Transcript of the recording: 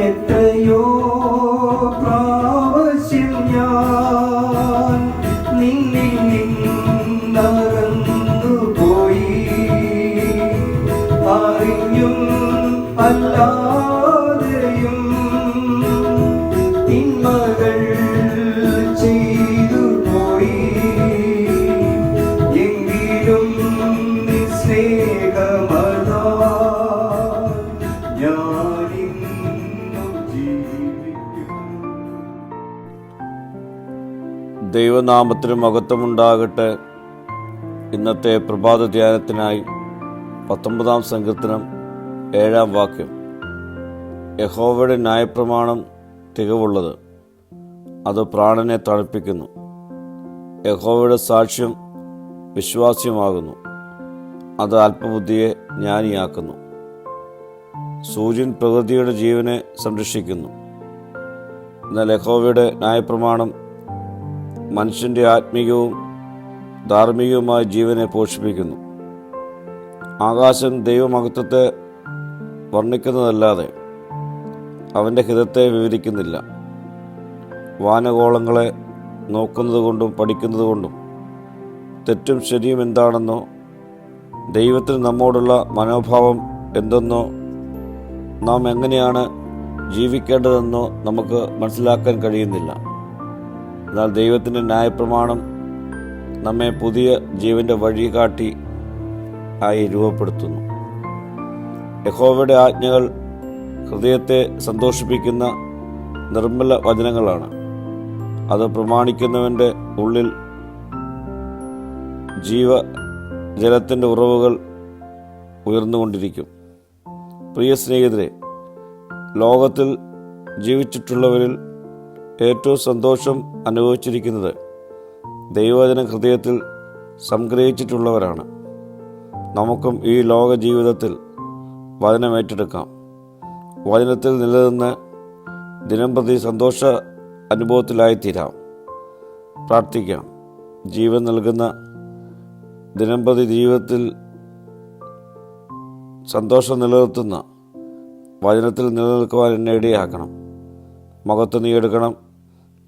എത്രയോ പ്രാവശ്യം ഞാൻ നിന്നിൽ നിന്നകന്നു പോയി അറിഞ്ഞും അല്ലാതെയും ദൈവനാമത്തിന് മഹത്വമുണ്ടാകട്ടെ. ഇന്നത്തെ പ്രഭാത ധ്യാനത്തിനായി പത്തൊമ്പതാം സങ്കീർത്തനം ഏഴാം വാക്യം. യഹോവയുടെ ന്യായപ്രമാണം തികവുള്ളത് അത് പ്രാണനെ തണുപ്പിക്കുന്നു. യഹോവയുടെ സാക്ഷ്യം വിശ്വാസ്യമാകുന്നു. അത് അല്പബുദ്ധിയെ ജ്ഞാനിയാക്കുന്നു. സൂര്യൻ പ്രകൃതിയുടെ ജീവനെ സംരക്ഷിക്കുന്നു. എന്നാൽ യഹോവയുടെ ന്യായപ്രമാണം മനുഷ്യന്റെ ആത്മീയവും ധാർമ്മികവുമായ ജീവനെ പോഷിപ്പിക്കുന്നു. ആകാശം ദൈവമഹത്വത്തെ വർണിക്കുന്നതല്ലാതെ അവന്റെ ഹിതത്തെ വിവരിക്കുന്നില്ല. വാനഗോളങ്ങളെ നോക്കുന്നതുകൊണ്ടും പഠിക്കുന്നതുകൊണ്ടും തെറ്റും ശരിയും എന്താണെന്നോ ദൈവത്തിന് നമ്മോടുള്ള മനോഭാവം എന്തെന്നോ നാം എങ്ങനെയാണ് ജീവിക്കേണ്ടതെന്നോ നമുക്ക് മനസ്സിലാക്കാൻ കഴിയുന്നില്ല. എന്നാൽ ദൈവത്തിന്റെ ന്യായപ്രമാണം നമ്മെ പുതിയ ജീവന്റെ വഴികാട്ടി ആയി രൂപപ്പെടുത്തുന്നു. യഹോവയുടെ ആജ്ഞകൾ ഹൃദയത്തെ സന്തോഷിപ്പിക്കുന്ന നിർമ്മല വചനങ്ങളാണ്. അത് പ്രമാണിക്കുന്നവന്റെ ഉള്ളിൽ ജീവ ജലത്തിന്റെ ഉറവുകൾ ഉയർന്നുകൊണ്ടിരിക്കും. പ്രിയ സ്നേഹിതരെ ലോകത്തിൽ ജീവിച്ചിട്ടുള്ളവരിൽ ഏറ്റവും സന്തോഷം അനുഭവിച്ചിരിക്കുന്നത് ദൈവജന ഹൃദയത്തിൽ സംഗ്രഹിച്ചിട്ടുള്ളവരാണ്. നമുക്കും ഈ ലോക ജീവിതത്തിൽ വചനം ഏറ്റെടുക്കാം. വചനത്തിൽ നിലനിന്ന് ദിനം പ്രതി സന്തോഷ അനുഭവത്തിലായിത്തീരാം. പ്രാർത്ഥിക്കാം. ജീവൻ നൽകുന്ന ദിനം പ്രതി ജീവിതത്തിൽ സന്തോഷം നിലനിർത്തുന്ന വചനത്തിൽ നിലനിൽക്കുവാൻ എന്നെ ഇടയാക്കണം. മുഖത്ത് നീ എടുക്കണം.